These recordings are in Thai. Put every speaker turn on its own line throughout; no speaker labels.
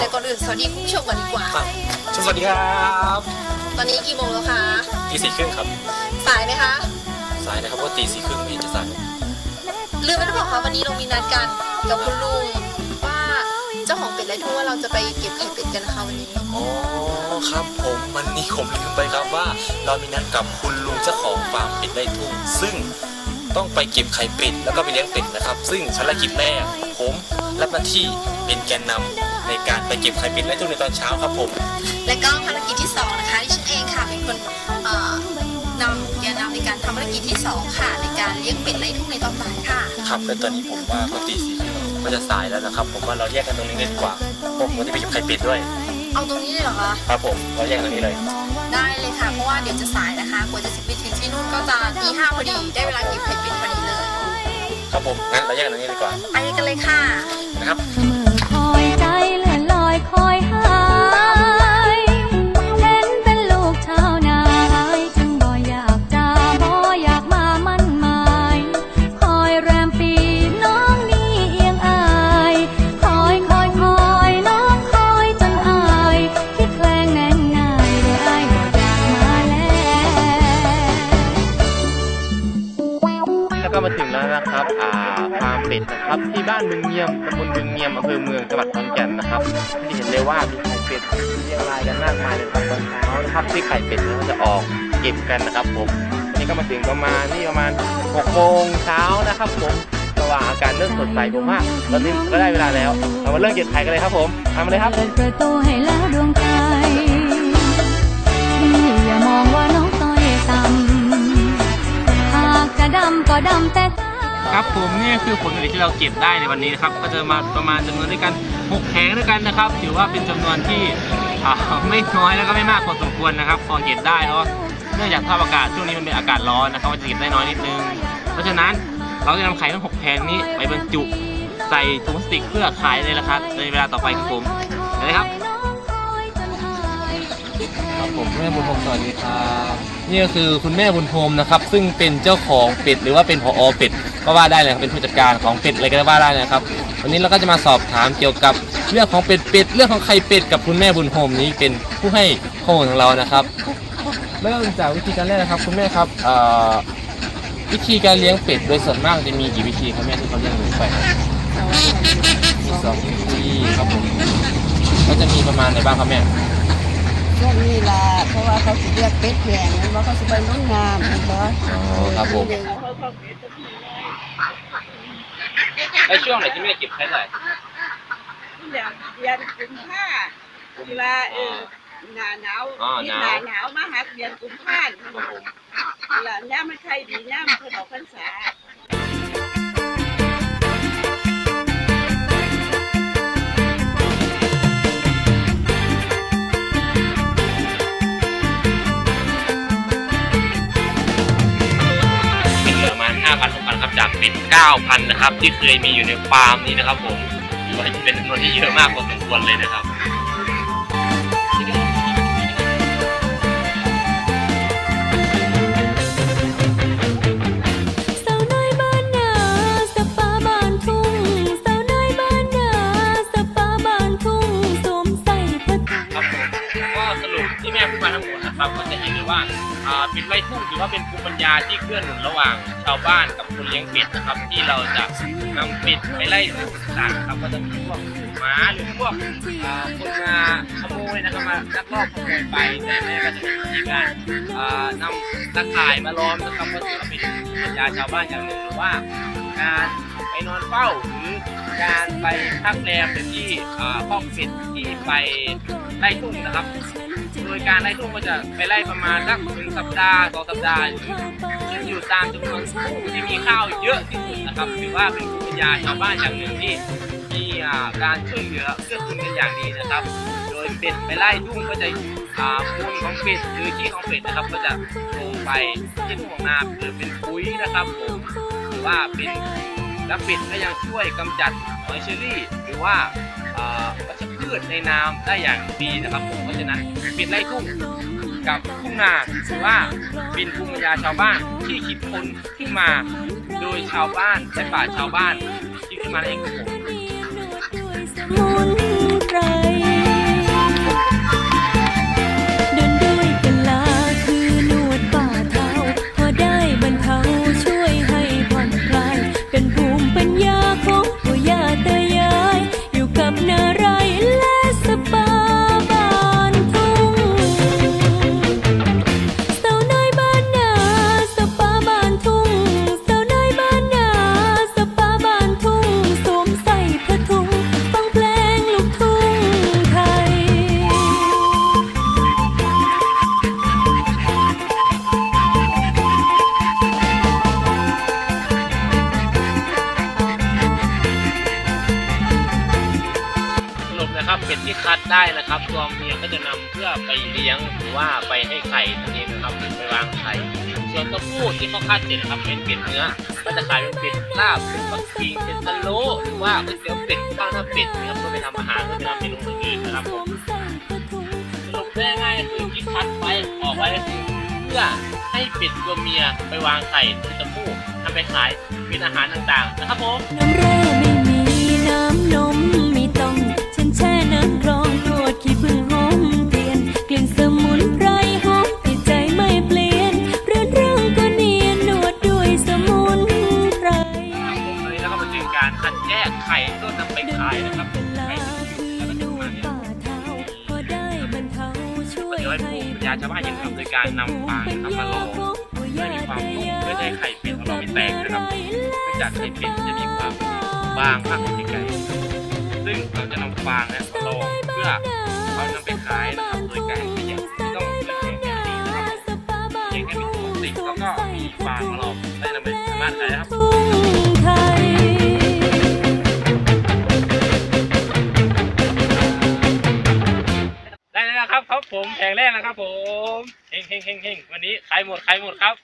ก่อนอื่นสวัสดีคุณผู้ชมก่อนดีกว่า
ครับสวัสดีครับ
ตอนนี้กี่โมงแล้วคะ
ตีสี่ครึ่งครับ
สายไหมคะ
สายนะครับว่าตีสี่ครึ่งไม่เห็นจะสาย
ลืมไปหรือเปล่าคะวันนี้เรามีนัดกันกับคุณลุงว่าเจ้าของเป็ดไร้ทุ่งว่าเราจะไปเก็บไข่เป็ดกันนะคะวันนี้
อ๋อครับผมวันนี้ผมลืมไปครับว่า เรามีนัดกับคุณลุงเจ้าของฟาร์มเป็ดไร่ทุ่งซึ่งต้องไปเก็บไข่เป็ดแล้วก็ไปเลี้ยงเป็ดนะครับ ซึ่งภารกิจแรกผมรับหน้าที่เป็นแกนนำ ในการไปเก็บไข่เป็ดไร่ทุ่งในตอนเช้าครับผม
และก็ภารกิจที่สองนะคะที่ฉันเองค่ะเป็นคนเอ่อนำแกนนำในการทำภารกิจที่สองค่ะ ในการเลี้ยงเป็ดไร้ทุ่งในตอนบ่ายค่ะ
ครับและตอนนี้ผมว่าก็ตีสี่ครึ่งก็จะสายแล้วนะครับ ผมว่าเราแยกกันตรงนี้เลยดีกว่าผมก็จะไปเก็บไข่เป็ดด้วย
เอาตรงนี้เลยเหรอคะ
ครับผมเราแยกกันตรงนี้เลย
ได้เลยค่ะเพราะว่าเดี๋ยวจะสายนะคะกว่าจะไปถึงที่นู่นก็จะตีห้าพอดีได้เวลาเก็บไข่เป็ดพอดีเลย
ครับผมงั้นเราแยกกันตรงนี้ดีกว่า
ไปกันเลยค่ะ
นะครับ
บ้านบึ
งเงียมตำบลบึงเงียมอำเภอเมืองจังหวัดขอนแก่นนะครับที่เห็นเลยว่ามีไข่เป็ดเรียงรายกันมากมายเลยตอนเช้านะครับที่ไข่เป็ดเขาจะออกเก็บกันนะครับผมวันนี้ก็มาถึงประมาณนี่ประมาณ6โมงเช้านะครับผมสว่างอากาศเริ่มสดใสผมว่าตอนนี้ก็ได้เวลาแล้วเรามาเริ่มเก็บไข่กันเลยครับผมทำมาเลยครับ ครับผมนี่คือผลผลิตที่เราเก็บได้ในวันนี้นะครับก็จะมาประมาณจำนวนด้วยกัน6แผงด้วยกันนะครับ ถือว่าเป็นจำนวนที่ไม่น้อยแล้วก็ไม่มากพอสมควรนะครับ พอเก็บได้เพราะเนื่องจากสภาพอากาศช่วงนี้มันเป็นอากาศร้อนนะครับมันจะเก็บได้น้อยนิดนึง เพราะฉะนั้นเราจะนำไข่ทั้ง 6 แผงนี้ไปบรรจุใส่ถุงพลาสติกเพื่อขายในราคาในเวลาต่อไปครับผมเห็นไหมครับ
ครับผมแม่บุญโฮมสวัสดีครับนี่ก็คือคุณแม่บุญโฮมนะครับ ซึ่งเป็นเจ้าของเป็ดหรือว่าเป็นผอเป็ดก็ว่าได้เลยครับเป็นผู้จัดการของเป็ดอะไรก็ว่าได้นะครับ วันนี้เราก็จะมาสอบถามเกี่ยวกับเรื่องของเป็ดเป็ดเรื่องของไข่เป็ดกับคุณแม่บุญโฮมนี้เป็นผู้ให้ข้อมูลของเรานะครับ เริ่มจากวิธีการแรกนะครับคุณแม่ครับเอ่อวิธีการเลี้ยงเป็ดโดยส่วนมากจะมีกี่วิธีครับแม่ที่เขาเลี้ยงหนูไปครับมีสองวิธีครับผมก็จะมีประมาณไหนบ้างครับแม่
ช่วงนี้ล่ะเพราะว่าเขาสิเรียกเป็ดแพงมันว่าเขาสิไปน้องงามเห็นบ่
อ๋อครับผม
แล้วช่วงไหนที่แม่เก็บไข่ได้
อยากเรียนกุมภาที่ว่าเออหน้าหนาว
อ๋อ
นี่
หนาว
หน้าหนาวมาหาเรียนกุมภาล่ะน้ำมันใครดีน้ำเพิ่นออกพรรษา
จากเป็ด9,000นะครับ ที่เคยมีอยู่ในฟาร์มนี้นะครับ ผมถือว่าเป็นจำนวนที่เยอะมากพอสมควรเลยนะครับ
สาวน้อยบ้านนาสปาบ้านทุ่งสาวน้อยบ้านนาสปาบ้านทุ่งสวมใส่ผ้าถุง
ครับผมก็สรุปที่แม่พูดมาทั้งหมดนะครับก็จะเห็นเลยว่าอ่า เป็ดไร่ทุ่งถือว่าเป็นภูมิปัญญาที่เกื้อหนุนระหว่างชาวบ้านกับคนเลี้ยงเป็ดนะครับ ที่เราจะนำเป็ดไปไล่ทุ่ต่างๆครับก็จะมีพวกหมาหรือพวกคนมาขโมยนะครับมาลักลอบขโมยไปแต่แม่ก็จะมีวิธีการนำตะข่ายมาล้อมนะครับก็ถือว่าเป็นภูมิปัญญาชาวบ้านอย่างหนึ่งหรือว่า การไปนอนเฝ้าหรือ การไปพักแรมเป็นที่อ่าคอกเป็ดที่ไปไล่ทุ่งนะครับ โดยการไล่ทุ่งก็จะไปไล่ประมาณสักหนึ่งสัปดาห์สองสัปดาห์หรือขึ้นอยู่ตามจำนวนทุ่งที่มีข้าวเยอะที่สุดนะครับถือว่าเป็นภูมิปัญญาชาวบ้านอย่างหนึ่งที่มีอ่าการช่วยเหลือเกื้อกูลกันอย่างดีนะครับ โดยเป็ดไปไล่ทุ่งก็จะอ่ามูลของเป็ดหรือขี้ของเป็ดนะครับ ก็จะลงไปที่ทุ่งของนาเพื่อเป็นปุ๋ยนะครับผมหรือว่าเป็น และเป็ดก็ยังช่วยกำจัดหอยเชอรี่ หรือว่าวัชพืชในน้ำได้อย่างดีนะครับผมเพราะฉะนั้นเป็ดไล่ทุ่งกับทุ่งนาถือว่าเป็นภูมิปัญญาชาวบ้านที่คิดค้นขึ้นมาโดยชาวบ้านและป่าชาวบ้านที่ขึ้นมาเองครับผม เพื่อไปเลี้ยงหรือว่าไปให้ไข่นั่นเองนะครับไปวางไข่ส่วนตัวผู้ที่เขาคัดเสร็จนะครับเป็นเป็ดเนื้อก็จะขายเป็นเป็ดลาบเป็ดปักกิ่งเป็ดตะโลหรือว่าก๋วยเตี๋ยวเป็ดข้าวหน้าเป็ดนะครับเพื่อไปทำอาหารเพื่อไปทำเมนูอื่นๆนะครับผมสรุปได้ง่ายๆคือที่คัดไว้ออกไว้ก็คือเพื่อให้เป็ดตัวเมียไปวางไข่เป็นตัวผู้นำไปขายเป็นอาหารต่างๆนะครับผม
น้ำแร่ไม่มีน้ำนม ชาว
บ้านเห็นครับโดยการนำฟางนะครับมาลองเพื่อให้มีความนุ่มเพื่อให้ไข่เป็ดของเราไม่แตกนะครับเนื่องจากไข่เป็ดจะมีความบางมากกว่าไข่ไก่ซึ่งเราจะนำฟางเนี่ยมาลองเพื่อเอานำไปขายนะครับโดยการที่ยังไม่ต้องเลือกแข่งแบบนี้นะครับเพียงแค่มีตัวติดแล้วก็มีฟางมาลองได้นำไปสามารถขายนะครับ ผมแผงแรกนะครับผมเฮงเฮงเฮงเฮงวันนี้ขายหมดขายหมดครับ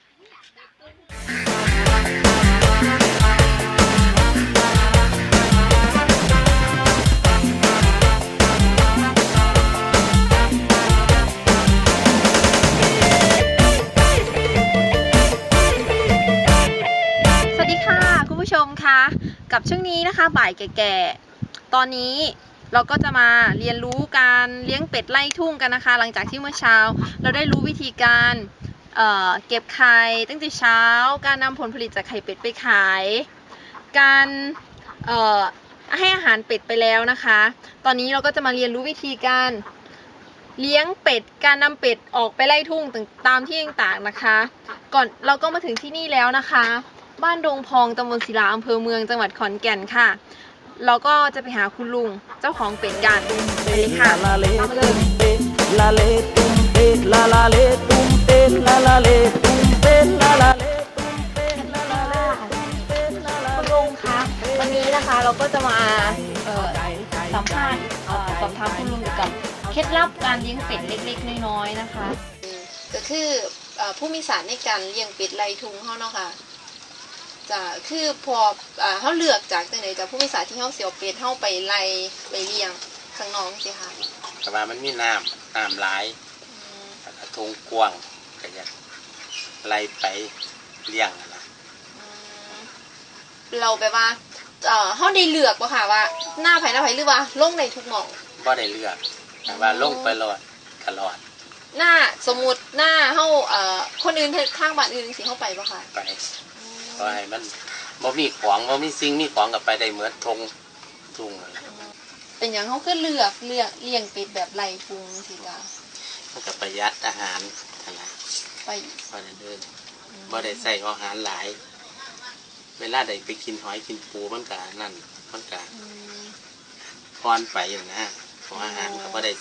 สวัสดีค่ะคุณผู้ชมคะกับช่วงนี้นะคะบ่ายแก่ๆ ตอนนี้ เราก็จะมาเรียนรู้การเลี้ยงเป็ดไล่ทุ่งกันนะคะ หลังจากที่เมื่อเช้า เราได้รู้วิธีการเเก็บไข่ตั้งแต่เช้า การนำผลผลิตจากไข่เป็ดไปขาย การให้อาหารเป็ดไปแล้วนะคะ ตอนนี้เราก็จะมาเรียนรู้วิธีการเลี้ยงเป็ด การนำเป็ดออกไปไล่ทุ่งตามที่ต่างๆนะคะ ก่อนเราก็มาถึงที่นี่แล้วนะคะ บ้านดงพองตำบลศิลาอำเภอเมืองจังหวัดขอนแก่นค่ะ เราก็จะไปหาคุณลุงเจ้าของเป็ดกันไปเลยค่ะตามมาเลย
la le tumpe, la la le tumpe, la la le tumpe, la la le tumpe, la la le tumpe, la la
คุณลุงคะวันนี้นะคะเราก็จะมาเอ่อสัมภาษณ์เอ่อสอบถามคุณลุงเกี่ยวกับเคล็ดลับการเลี้ยงเป็ดเล็กๆ น้อยๆนะคะ ก็คือเอ่อผู้มีสารในการเลี้ยงเป็ดไล่ทุ่งเขาเนาะค่ะ จะคือพอเอ่อเขาเลือกจากจังไหนจากผู้มีสารที่เขาเสียวเป็ดเขาไปไล่ไปเลี้ยงข้างนอกสิคะ
แต่ว่ามันมีน้ำน้ำหลาย
อืม
กระทงกว้างก็จะไล่ไปเลี้ยงนั่นล่ะ
อืมเราแบบว่าเอ่อเขาได้เลือกป่ะค่ะว่าหน้าไผ่หน้าไผ่หรือว่าลงในทุกหม่อง
บ่ได้เลือกแต่ว่าลงไปรอดตลอด
หน้าสมมุติหน้าเฮาเอ่อคนอื่นข้างบ้านอื่นสิเฮาไปบ่ค่ะ
ไป เพราะให้มันบ่มีของบ่มีสิ่งมีของกับไปได้เหมือนทงทุ่งนั่นล่ะ
เป็นหยังเฮาคือเลือกเลือกเลี้ยงเป็ดแบบไล่พุงสิจ้ะ
มันก็ประหยัดอาหารนั่นล่ะ
ไป
เพราะนั้นเด้อบ่ได้ใส่อาหารหลาย เวลาได้ไปกินหอยกินปูมันก็นั่นมันก็
อืม
พรไปอย่างนะของอาหารก็บ่ได้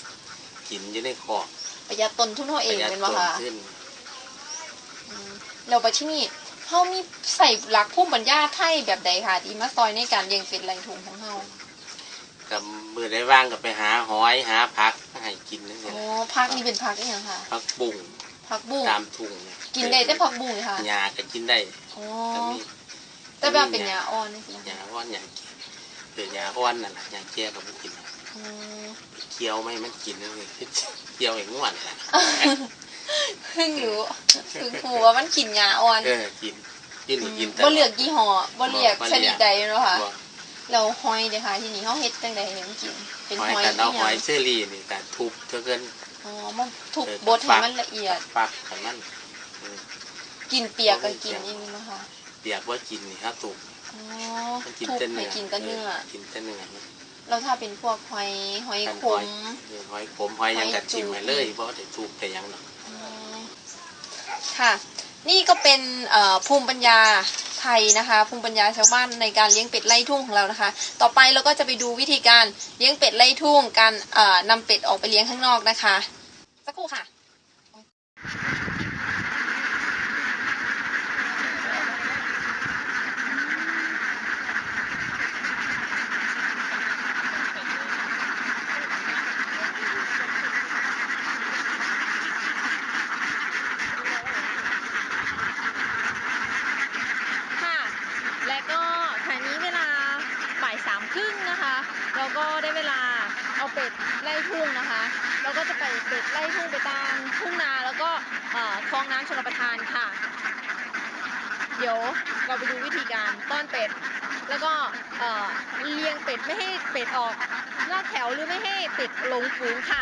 กินอยู่ในคอก
ประหยัดต้นทุนเฮาเอ
ป
ง
ระหยัด
เป็น
ต้
บ่
น
ค่ะ
ขึ้น
อืมแล้วบัดที่นี่ เฮามีใส่หลักภูมิปัญญาไทยแบบใดค่ะที่มาซอยในการเลี้ยงเป็ดไล่ทุ่งของเฮา
กับมือได้ว่างก็ไปหาหอยหาผักมาให้กินนั่นเอ
อ๋
ง
อผักนี่เป็นผักอีหยังค่ะ
ผักบุ้ง
ผักบุ้ง
ตามทุ่งเย
กินได้แต่ผักบุ้งเลยค่ะ
หญ้าก็กินได้
อ๋อ
ก็มี
แต่แบบเป็นหญ้าอ่อนนี่สิ
หญ้าอ่อนหญ้าเกิดหญ้าอ่อนนั่นแหละหญ้าแก่ก็ไม่กิน
อืม
เคี้ยวไม่มันกินนั่นเลยเคี้ยวไอ้ง่วนแหละ
เพิ่งรู้เพิ่งรู้ว่ามันกินหญ้าอ่อน
เออกินกินนี่กินต
บ่เลือกยี่ห้อบ่เลือก
บ่
ชนิดใดเนาะค่ะ
บ่
เราหอยเด้อค่ะที่นี่เฮาเฮ็ดจังไดให้มันกิน เป็น
หอย
หอย
กันเอา
ที่
หอย
ยัง
เชอรี่นี่แต่ทุบเท่าเกิน
อ๋อมันถูก
เออบ
ดให้มันละเอียด
ฟักให้มันเออ
กินเปียกก็กินอย่างนี้เนาะค่ะ
เปียกว่ากินนี่ครับตุก
อ๋อ
มันกิน
ถูก
แต่เนื้
ให้
อ
กินแต่เนื้อ
กินแต่เนื้อมัน
แล้วถ้าเป็นพวกหอยหอย
กัน
ข
หอย
ม
เออหอยขมหอยหยังกัดชิมไปเลยเพราะได้ทุบแต่หยังหรอก
อ๋อ ค่ะ นี่ก็เป็นภูมิปัญญาไทยนะคะ ภูมิปัญญาชาวบ้านในการเลี้ยงเป็ดไล่ทุ่งของเรานะคะ ต่อไปเราก็จะไปดูวิธีการเลี้ยงเป็ดไล่ทุ่ง การเอ่อนำเป็ดออกไปเลี้ยงข้างนอกนะคะ สักครู่ค่ะ เวลาเอาเป็ดไล่ทุ่งนะคะเราก็จะไปเป็ดไล่ทุ่งไปตามทุ่งนาแล้วก็คลองน้ำชลประทานค่ะ เดี๋ยวเราไปดูวิธีการต้อนเป็ด แล้วก็เลี้ยงเป็ดไม่ให้เป็ดออกนอกแถวหรือไม่ให้เป็ดหลงฝูงค่ะ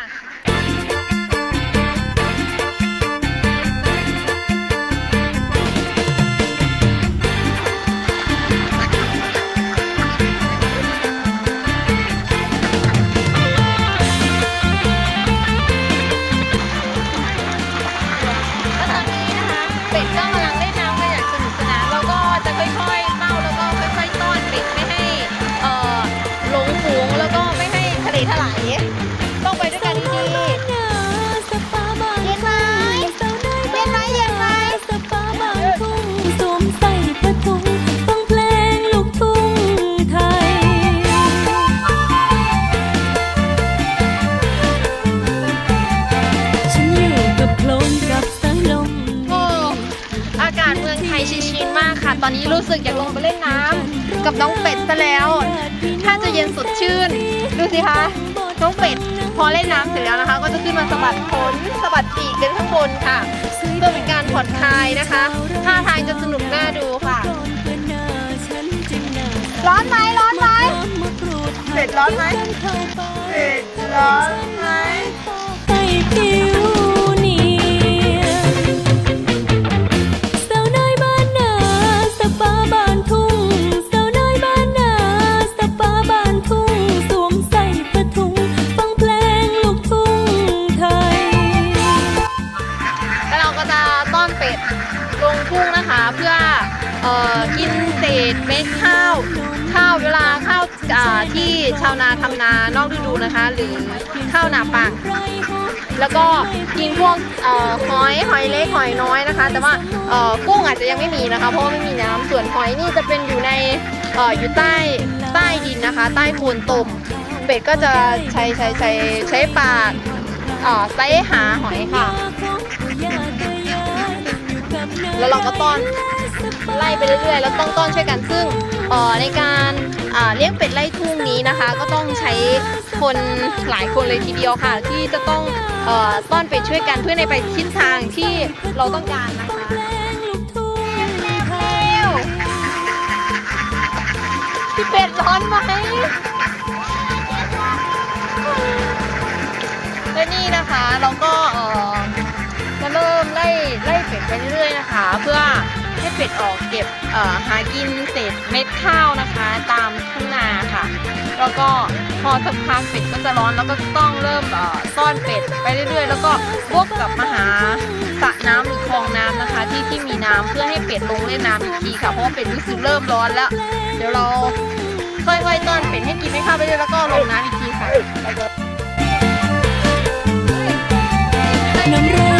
ตอนนี้รู้
สึกอยา
กลงไปเล่นน้ำกับน้องเป็ดซะแล้ว ถ้าจะเย็นสดชื่น ดูสิคะน้องเป็ดพอเล่นน้ำเสร็จแล้วนะคะ ก็จะขึ้นมาสะบัดขนสะบัดปีกกันข้างบนค่ะเพื่อเป็นการผ่อนคลายนะคะท่าทางจะสนุกน่าดูค่ะ ร้อนไหมร้อนไหมเป็ดร้อนไหมเป็ดร้อนไหม
งทุ่ง
นะคะ เพื่อออกินเศษเม็ดข้าวข้าวเวลาข้าวที่ชาวนาทำนานอกฤดูนะคะ หรือข้าวนาปังแล้วก็กินพวกเอ่อหอยหอยเล็กหอยน้อยนะคะ แต่ว่ากุ้งอาจจะยังไม่มีนะคะ เพราะไม่มีน้ำส่วนหอยนี่จะเป็นอยู่ในอออยู่ใต้ใต้ดินนะคะ ใต้โคนตมเป็ดก็จะใช้ใช้ใช้ใช้ปากเอ่อไซหาหอยค่ะ แล้วเราก็ต้อนไล่ไปเรื่อยๆ แล้วต้องต้อนช่วยกันซึ่งในการเลี้ยงเป็ดไล่ทุ่งนี้นะคะ ก็ต้องใช้คนหลายคนเลยทีเดียวค่ะ ที่จะต้องอต้อนเป็ดช่วยกันเพื่อในไปทิศทางที่เราต้องการนะคะพี่เป็ดร้อนไหมและนี่นะคะเราก็ ล่ไล่เป็ดไปเรื่อยๆนะคะ เพื่อให้เป็ดออกเก็บหากินเศษเม็ดข้าวนะคะ ตามทุ่งนาค่ะ แล้วก็พอสักพักเป็ดก็จะร้อนแล้วก็ต้องเริ่มซ่อนเป็ดไปเรื่อยๆ แล้วก็วกกลับมาหาสระน้ำหรือคลองน้ำนะคะ ที่ที่มีน้ำเพื่อให้เป็ดลงเล่นน้ำอีกทีค่ะเพราะว่าเป็ดรู้สึกเริ่มร้อนแล้ว เดี๋ยวเราค่อยๆต้อนเป็ดให้กินไม่ข้าวไปเรื่อยแล้วก็ลงน้ำอี
กที
ค่ะน้ำร่ไม่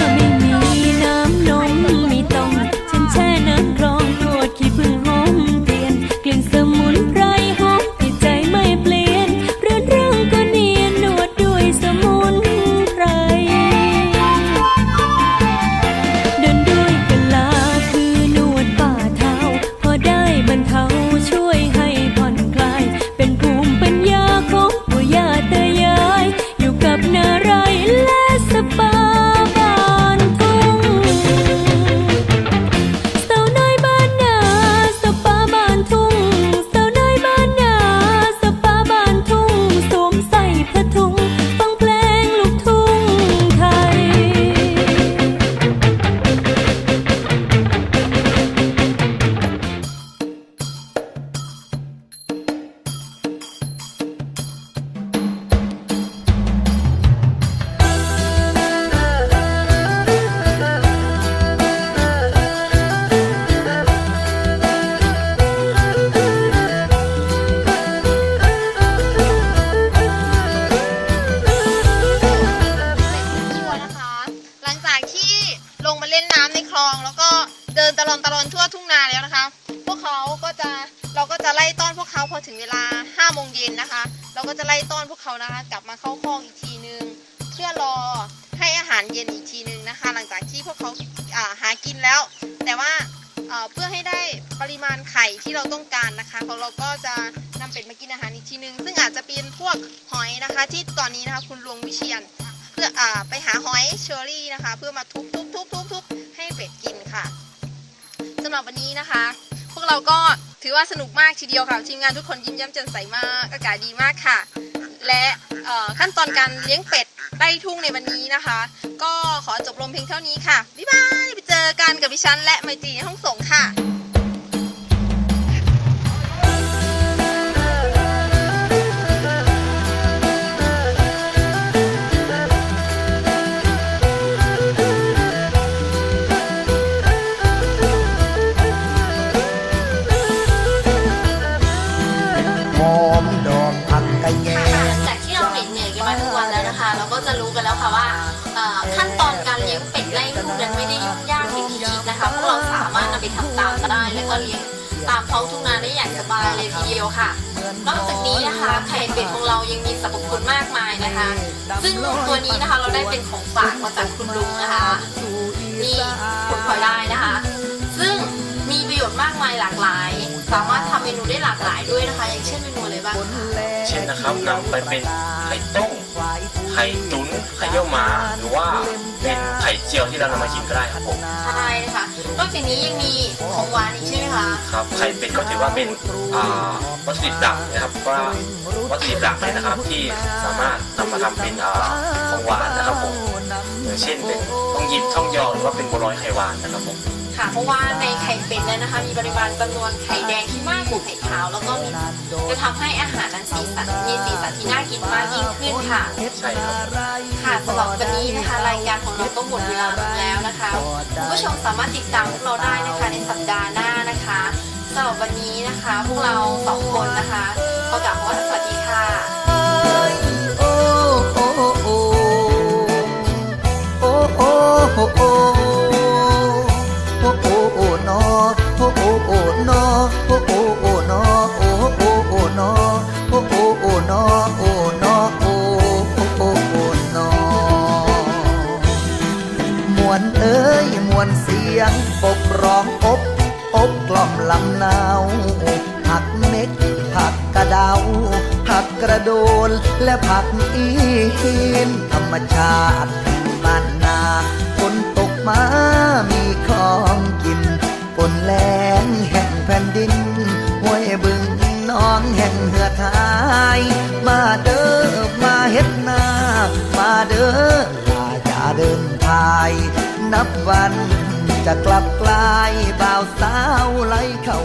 ไข่ที่เราต้องการนะคะของเราก็จะนำเป็ดมากินอาหารอีกทีนึง ซึ่งอาจจะเป็นพวกหอยนะคะ ที่ตอนนี้นะคะคุณลุงวิเชียนเพื่ออ่าไปหาหอยเชอรี่นะคะ เพื่อมาทุบทุบทุบทุบทุบให้เป็ดกินค่ะสำหรับวันนี้นะคะ พวกเราก็ถือว่าสนุกมากทีเดียวค่ะทีมงานทุกคนยิ้มแย้มแจ่มใสมากอากาศดีมากค่ะ และขั้นตอนการเลี้ยงเป็ดไร่ทุ่งในวันนี้นะคะ ก็ขอจบลงเพียงเท่านี้ค่ะบ๊ายบายไปเจอกันกับดิฉันและไมตรีในห้องส่งค่ะ ทีเดียวค่ะ นอกจากนี้นะคะไข่เป็ดของเรายังมีสรรพคุณมากมายนะคะ ซึ่งตัวนี้นะคะเราได้เป็นของฝากมาจากคุณลุงนะคะนี่ผลพลอยได้นะคะ ซึ่งมีประโยชน์มากมายหลากหลาย สามารถทำเมนูได้หลากหลายด้วยนะคะ อย่างเช่นเมนูอะไรบ้างคะ
เช่นนะครับนำไปเป็นไข่ต้ม ไข่ตุ๋นไข่เยี่ยวม้า หรือว่าเป็นไข่เจียวที่เรานำมากินก็ได้ครับผม
ใช่ค่ะนอกจากนี้ยังมีของหวานอีกใช่ไหมคะ
ครับไข่เป็ดก็ถือว่าเป็นอ่าวัตถุดิบหลักนะครับว่าวัตถุดิบหลักเลยนะครับที่สามารถนำมาทำเป็นอ่าของหวานนะครับผมอย่างเช่นเป็นต้องยิบท่องยอหรือว่าเป็นบัวลอยไข่หวานนะครับผม
ค่ะ เพราะว่าในไข่เป็ดนั้นนะคะ มีปริมาณจำนวนไข่แดงที่มากกว่าไข่ขาว แล้วก็มีจะทำให้อาหารนั้นสีสันมีสีสันที่น่ากินมากยิ่งขึ้นค่ะ
ใช่ครับ
ค่ะสำหรับวันนี้นะคะ รายการของเราก็หมดเวลาลงแล้วนะคะคุณผู้ชมสามารถติดตามพวกเราได้นะคะ ในสัปดาห์หน้านะคะสำหรับวันนี้นะคะ พวกเราสองคนนะคะขอกล่าวคำว่าสวัสดีค่ะ
โอ้โอ้ นอโอโอโอนอโอโอโอนอโอโอโอนอโอ้นอโอโอโอโอนอมวนเอ้ยมวนเสียงปกร้องอบอบกล่อมลำนาวผักเม็กผักกระดาวผักกระโดนและผักอีหินธรรมชาติบ้านนาฝนตกมามีของกินฝนแรงแห แผ่นดินห้วยบึงนองแห่งเหือทาย มาเด้อมาเฮ็ดนา มาเด้อลาอย่าเดินทาย นับวันจะกลับกลายบ่าวสาวไหลเข้า